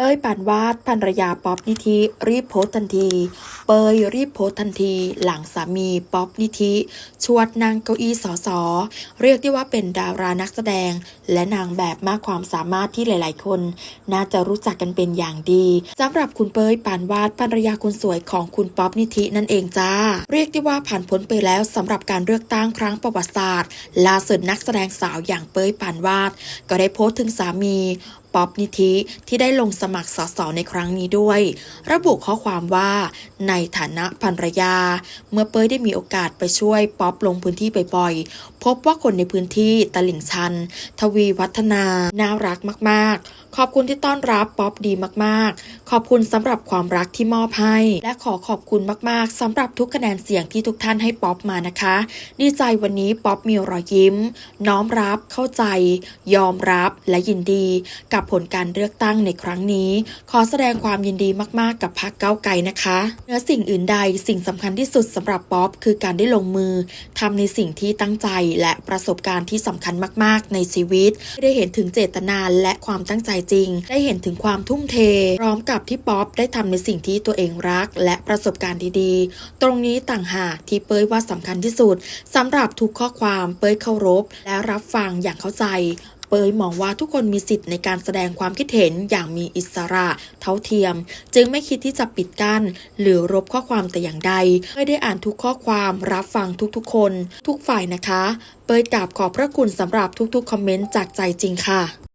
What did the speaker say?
เป้ยปานวาดภรรยาป๊อปนิธิรีบโพสทันที เปยรีบโพสทันที หลังสามีป๊อปนิธิชวดนางเก้าอี้สอสอเรียกได้ว่าเป็นดารานักแสดง และนางแบบมากความสามารถที่หลาย ๆ คน น่าจะรู้จักกันเป็นอย่างดีสำหรับคุณเปยปานวาดภรรยาคนสวยของคุณป๊อปนิธินั่นเองจ้า เรียกได้ว่าผ่านพ้นไปแล้วสำหรับการเลือกตั้งครั้งประวัติศาสตร์ล่าสุดนักแสดงสาวอย่างเปยปานวาด ก็ได้โพสต์ถึงสามีป๊อปนิธิที่ได้ลงสมัครสสในครั้งนี้ด้วย ระบุข้อความว่าในฐานะภรรยา เมื่อเป้ยได้มีโอกาสไปช่วยป๊อปลงพื้นที่บ่อยๆ พบว่าคนในพื้นที่ตลิ่งชัน ทวีวัฒนา น่ารักมากๆ ขอบคุณที่ต้อนรับป๊อปดีมากๆ ขอบคุณสำหรับความรักที่มอบให้ และขอขอบคุณมากๆสำหรับทุกคะแนนเสียงที่ทุกท่านให้ป๊อปมานะคะ ดีใจวันนี้ป๊อปมีรอยยิ้ม น้อมรับเข้าใจ ยอมรับและยินดีกับผลการเลือกตั้งในครั้งนี้ ขอแสดงความยินดีมากๆ กับพรรคเก้าวไกลนะคะเหนือสิ่งอื่นใดสิ่งสำคัญที่สุดสำหรับป๊อปคือการได้ลงมือทำในสิ่งที่ตั้งใจและประสบการณ์ที่สำคัญมากๆ ในชีวิต ได้เห็นถึงเจตนาและความตั้งใจจริง ได้เห็นถึงความทุ่มเท พร้อมกับที่ป๊อปได้ทำในสิ่งที่ตัวเองรัก และประสบการณ์ดีๆ ตรงนี้ต่างหากที่เป้ยว่าสำคัญที่สุดสำหรับทุกข้อความเป้ยเคารพและรับฟังอย่างเข้าใจ เปยมองว่าทุกคนมีสิทธิ์ในการแสดงความคิดเห็นอย่างมีอิสระ เท่าเทียม จึงไม่คิดที่จะปิดกั้น หรือรบข้อความแต่อย่างใดเปยได้อ่านทุกข้อความรับฟังทุกๆคน ทุกฝ่ายนะคะ เปยกราบขอบพระคุณสำหรับทุกๆคอมเมนต์จากใจจริงค่ะ